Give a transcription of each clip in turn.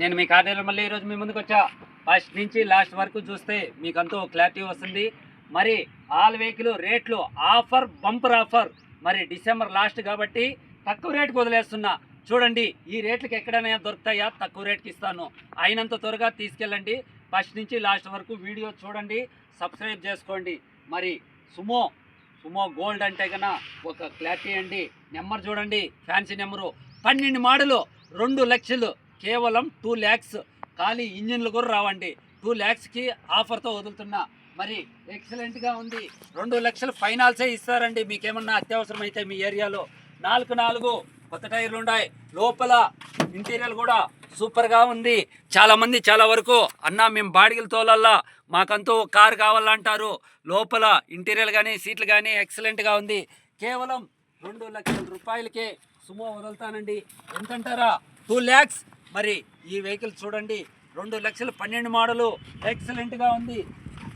నేను మీ కార్యాలయం మళ్ళీ ఈరోజు మీ ముందుకు వచ్చా. ఫస్ట్ నుంచి లాస్ట్ వరకు చూస్తే మీకు అంతా క్లారిటీ వస్తుంది. మరి ఆల్ వెహికల్ రేట్లు ఆఫర్ బంపర్ ఆఫర్. మరి డిసెంబర్ లాస్ట్ కాబట్టి తక్కువ రేటుకు వదిలేస్తున్నా. చూడండి ఈ రేట్లకి ఎక్కడైనా దొరుకుతాయా? తక్కువ రేట్కి ఇస్తాను. అయినంత త్వరగా తీసుకెళ్ళండి. ఫస్ట్ నుంచి లాస్ట్ వరకు వీడియో చూడండి సబ్స్క్రైబ్ చేసుకోండి. మరి సుమో సుమో గోల్డ్ అంటే కన్నా ఒక క్లారిటీ అండి. నెంబర్ చూడండి ఫ్యాన్సీ నెంబరు. పన్నెండు మాడలు రెండు లక్షలు. కేవలం టూ ల్యాక్స్ ఖాళీ ఇంజిన్లు కూడా రావండి. టూ ల్యాక్స్కి ఆఫర్తో వదులుతున్నా. మరి ఎక్సలెంట్గా ఉంది. రెండు లక్షలు ఫైనాల్సే ఇస్తారండి. మీకేమన్నా అత్యవసరమైతే మీ ఏరియాలో. నాలుగు నాలుగు కొత్త టైర్లు ఉన్నాయి లోపల ఇంటీరియర్ కూడా సూపర్గా ఉంది. చాలామంది చాలా వరకు అన్న మేము బాడిగలు తోలల్లా. మాకంతూ కారు కావాలంటారు. లోపల ఇంటీరియర్ కానీ సీట్లు కానీ ఎక్సలెంట్గా ఉంది. కేవలం రెండు లక్షల రూపాయలకే సుమో వదులుతానండి. ఎంతంటారా? టూ ల్యాక్స్ మరి ఈ వెహికల్ చూడండి రెండు లక్షల పన్నెండు మోడలు ఎక్సలెంట్గా ఉంది.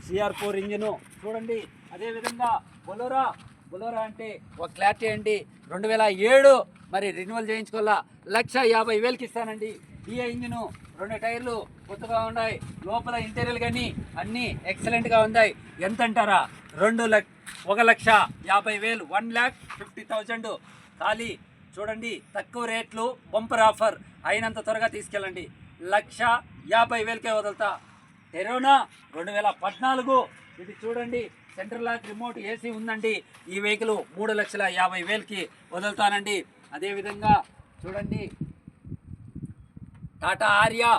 సిఆర్ ఫోర్ ఇంజిన్ చూడండి అదేవిధంగా బొలోరా బొలోరా అంటే ఒక క్లారిటీ అండి. రెండు వేల ఏడు మరి రెన్యువల్ చేయించుకోవాలా? లక్ష యాభై వేలకి ఇస్తానండి. ఈ ఇంజిన్ రెండు టైర్లు కొత్తగా ఉన్నాయి. లోపల ఇంటీరియర్ కానీ అన్నీ ఎక్సలెంట్గా ఉన్నాయి. ఎంత అంటారా రెండు లక్ష ఒక లక్ష యాభై వేలు వన్ ల్యాక్ ఫిఫ్టీ థౌజండ్. ఖాళీ చూడండి తక్కువ రేట్లు బంపర్ ఆఫర్ అయినంత త్వరగా తీసుకెళ్ళండి. లక్ష యాభై వేలకే వదులుతా. టెరోనా రెండు వేల పద్నాలుగు. ఇది చూడండి సెంట్రల్ లాక్ రిమోట్ ఏసీ ఉందండి. ఈ వెహికల్ మూడు లక్షల యాభై వేలకి వదులుతానండి. అదేవిధంగా చూడండి టాటా ఆర్యా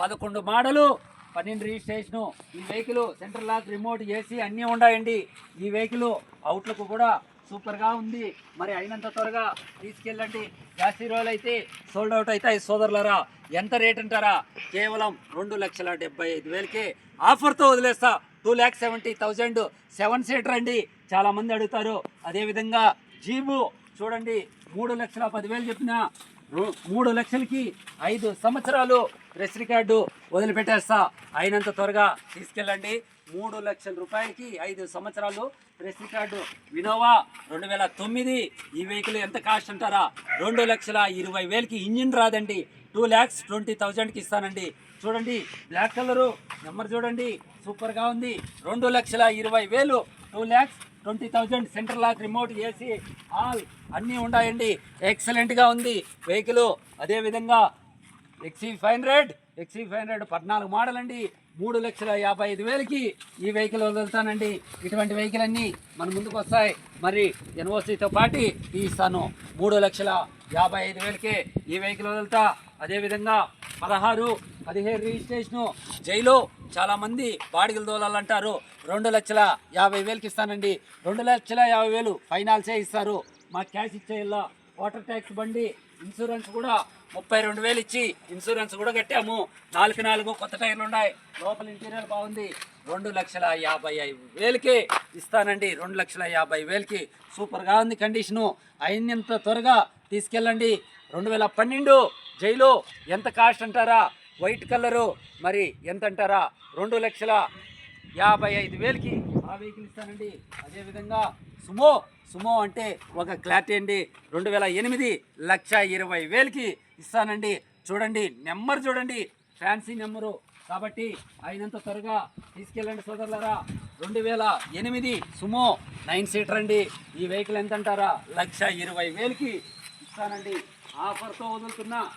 పదకొండు మోడలు పన్నెండు రిజిస్ట్రేషను. ఈ vehicle central lock remote AC అన్నీ ఉన్నాయండి. ఈ వెహికల్ అవుట్లకు కూడా సూపర్గా ఉంది. మరి అయినంత త్వరగా తీసుకెళ్ళండి. జాస్తి రోజులు అయితే సోల్డ్ అవుట్ అవుతాయి సోదరులరా ఎంత రేట్ అంటారా? కేవలం రెండు లక్షల డెబ్బై ఐదు వేలకే ఆఫర్తో వదిలేస్తా. Two lakh seventy thousand seven seater అండి చాలా మంది అడుగుతారు. అదేవిధంగా జీబు చూడండి మూడు లక్షల పదివేలు చెప్పిన మూడు లక్షలకి ఐదు సంవత్సరాలు ప్రెస్ రికార్డు వదిలిపెట్టేస్తా. అయినంత త్వరగా తీసుకెళ్ళండి. మూడు లక్షల రూపాయలకి ఐదు సంవత్సరాలు ప్రెస్ రికార్డు వినోవా రెండు వేల తొమ్మిది. ఈ వెహికల్ ఎంత కాస్ట్ అంటారా? రెండు లక్షల ఇరవై వేలకి ఇంజిన్ రాదండి. టూ ల్యాక్స్ ట్వంటీ థౌజండ్కి ఇస్తానండి. చూడండి బ్లాక్ కలరు నెంబర్ చూడండి సూపర్గా ఉంది. రెండు లక్షల ఇరవై వేలు two lakhs twenty thousand center lock remote AC all అన్నీ ఉన్నాయండి. ఎక్సలెంట్గా ఉంది. వెహికల్ అదేవిధంగా XE five hundred XE five hundred పద్నాలుగు మోడల్ అండి మూడు లక్షల యాభై ఐదు వేలకి ఈ వెహికల్ వదులుతానండి. ఇటువంటి వెహికల్ అన్నీ మన ముందుకు వస్తాయి. మరి ఎన్ఓసీతో పాటు తీస్తాను మూడు లక్షల యాభై ఐదు వేలకే ఈ వెహికల్ వదులుతా. అదేవిధంగా పదహారు పదిహేడు రిజిస్ట్రేషను జైలు చాలామంది బాడిగలు దోలాలంటారు రెండు లక్షల యాభై వేలకి ఇస్తానండి. రెండు లక్షల యాభై వేలు ఫైనాల్సే ఇస్తారు. మా క్యాష్ ఇచ్చేలా వాటర్ ట్యాక్స్ బండి ఇన్సూరెన్స్ కూడా ముప్పై రెండు వేలు ఇచ్చి ఇన్సూరెన్స్ కూడా కట్టాము. నాలుగు నాలుగు కొత్త టైర్లు ఉన్నాయి. లోపల ఇంటీరియర్ బాగుంది. రెండు లక్షల యాభై ఐదు వేలకి ఇస్తానండి. రెండు లక్షల యాభై వేలకి. సూపర్గా ఉంది కండిషను. అయినంత త్వరగా తీసుకెళ్ళండి. రెండు వేల పన్నెండు జైలు ఎంత కాస్ట్ అంటారా? White colour. మరి ఎంత అంటారా? రెండు లక్షల యాభై ఐదు వేలకి ఆ వెహికల్ ఇస్తానండి. అదేవిధంగా సుమో సుమో అంటే ఒక క్లాట్ అండి. రెండు వేల ఎనిమిది లక్ష ఇరవై వేలకి ఇస్తానండి. చూడండి నెంబర్ చూడండి. Fancy number. కాబట్టి అయినంత త్వరగా తీసుకెళ్ళండి సోదరులరా. రెండు వేల ఎనిమిది సుమో నైన్ సీటర్ అండి. ఈ వెహికల్ ఎంత అంటారా లక్ష ఇరవై వేలకి ఇస్తానండి. ఆఫర్తో వదులుతున్నా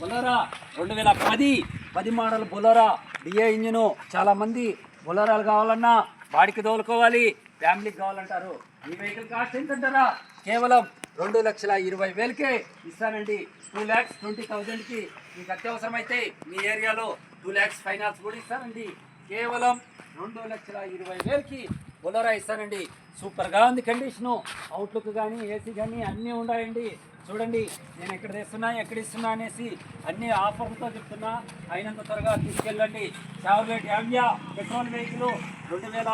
బొలరా. రెండు వేల పది పది మోడల్ బొలరా. DA engine. చాలామంది బొలరాలు కావాలన్నా వాడికి తోలుకోవాలి. ఫ్యామిలీకి కావాలంటారు. ఈ వెహికల్ కాస్ట్ ఎంతంటారా? కేవలం రెండు లక్షల ఇరవై వేలకే ఇస్తానండి. టూ ల్యాక్స్ ట్వంటీ థౌజండ్కి మీకు అత్యవసరమైతే మీ ఏరియాలో టూ ల్యాక్స్ ఫైనాన్స్ కూడా ఇస్తానండి. కేవలం రెండు లక్షల ఇరవై వేలకి బొలరా ఇస్తానండి. సూపర్గా ఉంది కండిషను అవుట్లుక్ కానీ ఏసీ కానీ అన్నీ ఉన్నాయండి. చూడండి నేను ఎక్కడ తెస్తున్నా ఎక్కడ ఇస్తున్నా అనేసి అన్ని ఆఫర్లతో చెప్తున్నా. అయినంత త్వరగా తీసుకెళ్ళండి. చావ్లెట్ యామ్యా పెట్రోల్ వెహికల్ రెండు వేల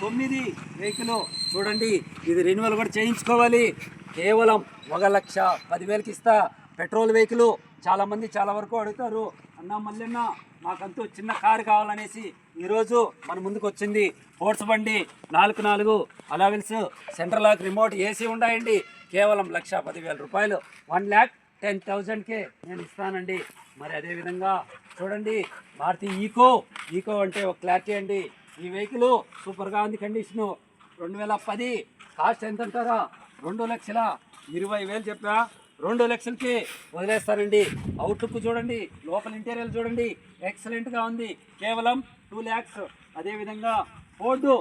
తొమ్మిది వెహికల్ చూడండి. ఇది రెన్యువల్ కూడా చేయించుకోవాలి. కేవలం ఒక లక్ష పదివేలకి ఇస్తా. పెట్రోల్ వెహికల్ చాలామంది చాలా వరకు అడుగుతారు. అన్న మల్లెన్న మాకంతూ చిన్న కారు కావాలనేసి ఈరోజు మన ముందుకు వచ్చింది. స్పోర్ట్స్ బండి నాలుగు నాలుగు alloy wheels central lock remote AC ఉన్నాయండి. కేవలం లక్ష పదివేల రూపాయలు. వన్ ల్యాక్ టెన్ థౌజండ్కే నేను ఇస్తానండి. మరి అదేవిధంగా చూడండి మారుతి ఈకో. ఈకో అంటే ఒక క్లారిటీ అండి. ఈ వెహికల్ సూపర్గా ఉంది కండిషను రెండు వేల పది కాస్ట్ ఎంత అంటారా రెండు లక్షల ఇరవై వేలు చెప్పా. రెండు లక్షలకి వదిలేస్తారండి. అవుట్లుక్ చూడండి లోపల ఇంటీరియర్ చూడండి ఎక్సలెంట్గా ఉంది. కేవలం టూ ల్యాక్స్ అదేవిధంగా ఫోర్డు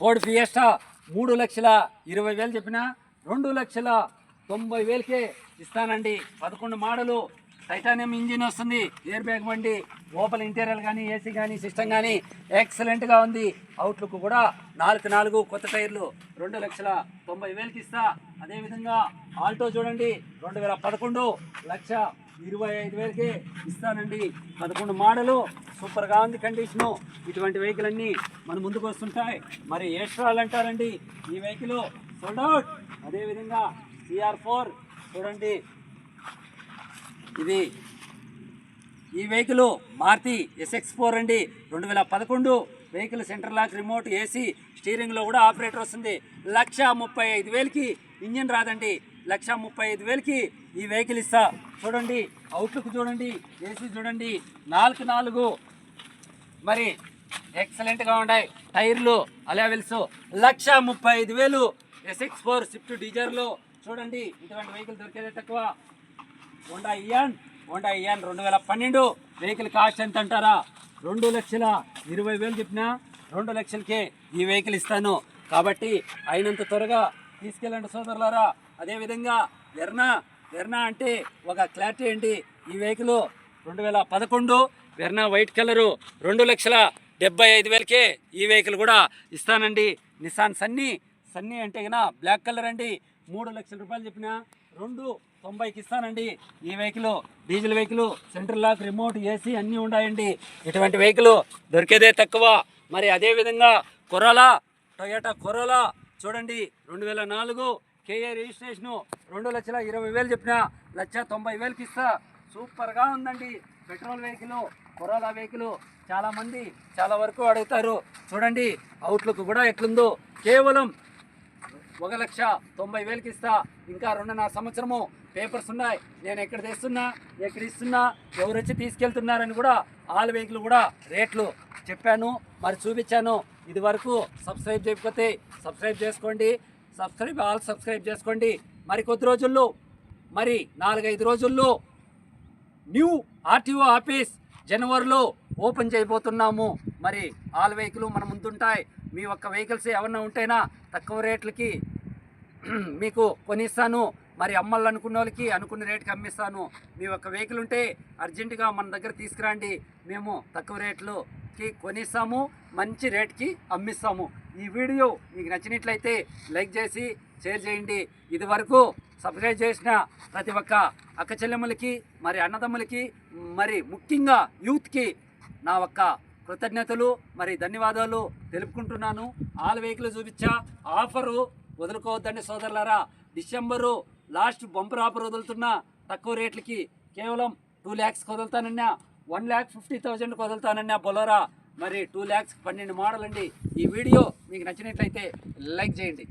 ఫోర్డ్ ఫియస్టా మూడు లక్షల ఇరవై వేలు చెప్పిన రెండు లక్షల తొంభై వేలకే ఇస్తానండి. పదకొండు మోడలు టైటానియం ఇంజిన్ వస్తుంది ఎయిర్ బ్యాగ్ బండి. లోపల ఇంటీరియర్ కానీ ఏసీ కానీ సిస్టమ్ కానీ ఎక్సలెంట్గా ఉంది. అవుట్లుక్ కూడా నాలుగు నాలుగు కొత్త టైర్లు రెండు లక్షల తొంభై వేలకి ఇస్తా. అదేవిధంగా ఆల్టో చూడండి రెండు వేల పదకొండు లక్ష ఇరవై ఐదు వేలకి ఇస్తానండి. పదకొండు మోడలు సూపర్గా ఉంది కండిషను ఇటువంటి వెహికల్ అన్నీ మన ముందుకు వస్తుంటాయి. మరి ఏస్ట్రాలు అంటారండి ఈ వెహికల్ సోల్డ్ అవుట్ అదేవిధంగా సిఆర్ ఫోర్ చూడండి ఇది ఈ వెహికల్ మారుతి ఎస్ఎక్స్ ఫోర్ అండి. రెండు వేల పదకొండు vehicle centre lock remote AC స్టీరింగ్లో కూడా ఆపరేటర్ వస్తుంది. లక్ష ముప్పై ఐదు వేలకి ఇంజిన్ రాదండి. లక్ష ముప్పై ఐదు వేలకి ఈ వెహికల్ ఇస్తా. చూడండి అవుట్లుక్ చూడండి ఏసీ చూడండి నాలుగు నాలుగు. మరి ఎక్సలెంట్గా ఉన్నాయి. టైర్లు అలెవెల్స్ లక్ష ముప్పై ఐదు వేలు. ఎస్ఎక్స్ ఫోర్ స్విఫ్ట్ డీజర్లో. చూడండి ఇటువంటి వెహికల్ దొరికేదే తక్కువ. Honda Ian. హోండా ఇయాన్ రెండు వేల పన్నెండు. వెహికల్ కాస్ట్ ఎంత అంటారా? రెండు లక్షల ఇరవై వేలు చెప్పినా రెండు లక్షలకే ఈ వెహికల్ ఇస్తాను. కాబట్టి అయినంత త్వరగా తీసుకెళ్ళండి సోదరులారా. అదేవిధంగా వెర్నా వెర్నా అంటే ఒక క్లారిటీ అండి ఈ వెహికల్ రెండు వేల పదకొండు వెర్నా వైట్ కలరు రెండు లక్షల డెబ్బై ఐదు వేలకే ఈ వెహికల్ కూడా ఇస్తానండి. నిసాన్ సన్నీ సన్నీ అంటే కన్నా బ్లాక్ కలర్ అండి. మూడు లక్షల రూపాయలు చెప్పిన రెండు తొంభైకి ఇస్తానండి. ఈ vehicle diesel vehicle central lock remote AC అన్నీ ఉన్నాయండి ఇటువంటి వెహికల్ దొరికేదే తక్కువ. మరి అదేవిధంగా కొరోలా టొయోటా కొరోలా చూడండి రెండు వేల నాలుగు కేఏ రిజిస్ట్రేషను రెండు లక్షల ఇరవై వేలు చెప్పిన లక్ష తొంభై వేలకి ఇస్తా. సూపర్గా ఉందండి. పెట్రోల్ వెహికల్ కొరోలా వెహికల్ చాలామంది చాలా వరకు అడుగుతారు. చూడండి అవుట్లుక్ కూడా ఎట్లుందో. కేవలం ఒక లక్ష తొంభై వేలకి ఇస్తా. ఇంకా రెండున్నర సంవత్సరము పేపర్స్ ఉన్నాయి. నేను ఎక్కడ తెస్తున్నా ఎక్కడ ఇస్తున్నా ఎవరు వచ్చి తీసుకెళ్తున్నారని కూడా ఆల్ వెహికల్ కూడా రేట్లు చెప్పాను మరి చూపించాను. ఇది వరకు సబ్స్క్రైబ్ చేయకపోతే సబ్స్క్రైబ్ చేసుకోండి. సబ్స్క్రైబ్ ఆల్ సబ్స్క్రైబ్ చేసుకోండి. మరి కొద్ది రోజుల్లో మరి నాలుగైదు రోజుల్లో న్యూ ఆర్టీఓ ఆఫీస్ జనవరిలో ఓపెన్ చేయబోతున్నాము. మరి ఆల్ వెహికల్ మన ముందుంటాయి. మీ ఒక్క వెహికల్స్ ఏమన్నా ఉంటేనా తక్కువ రేట్లకి మీకు కొనిస్తాను. మరి అమ్మాలనుకున్న వాళ్ళకి అనుకున్న రేటుకి అమ్మిస్తాను. మీ ఒక్క వెహికల్ ఉంటే అర్జెంటుగా మన దగ్గర తీసుకురండి. మేము తక్కువ రేట్లుకి కొనిస్తాము మంచి రేట్కి అమ్మిస్తాము. ఈ వీడియో మీకు నచ్చినట్లయితే లైక్ చేసి షేర్ చేయండి. ఇది వరకు సబ్స్క్రైబ్ చేసిన ప్రతి ఒక్క అక్క చెల్లెమ్మలకి మరి అన్నదమ్ములకి మరి ముఖ్యంగా యూత్కి నా ఒక్క కృతజ్ఞతలు మరి ధన్యవాదాలు తెలుపుకుంటున్నాను. ఆల్ వెహికల్ చూపించా ఆఫరు వదులుకోవద్దండి సోదరులారా. డిసెంబరు లాస్ట్ బంపర్ ఆఫర్ వదులుతున్నా తక్కువ రేట్లకి కేవలం టూ ల్యాక్స్కి వదులుతానన్నా వన్ ల్యాక్ ఫిఫ్టీ థౌజండ్కి వదులుతానన్నా బొలోరా. మరి టూ ల్యాక్స్ పన్నెండు మోడల్ అండి ఈ వీడియో మీకు నచ్చినట్లయితే లైక్ చేయండి.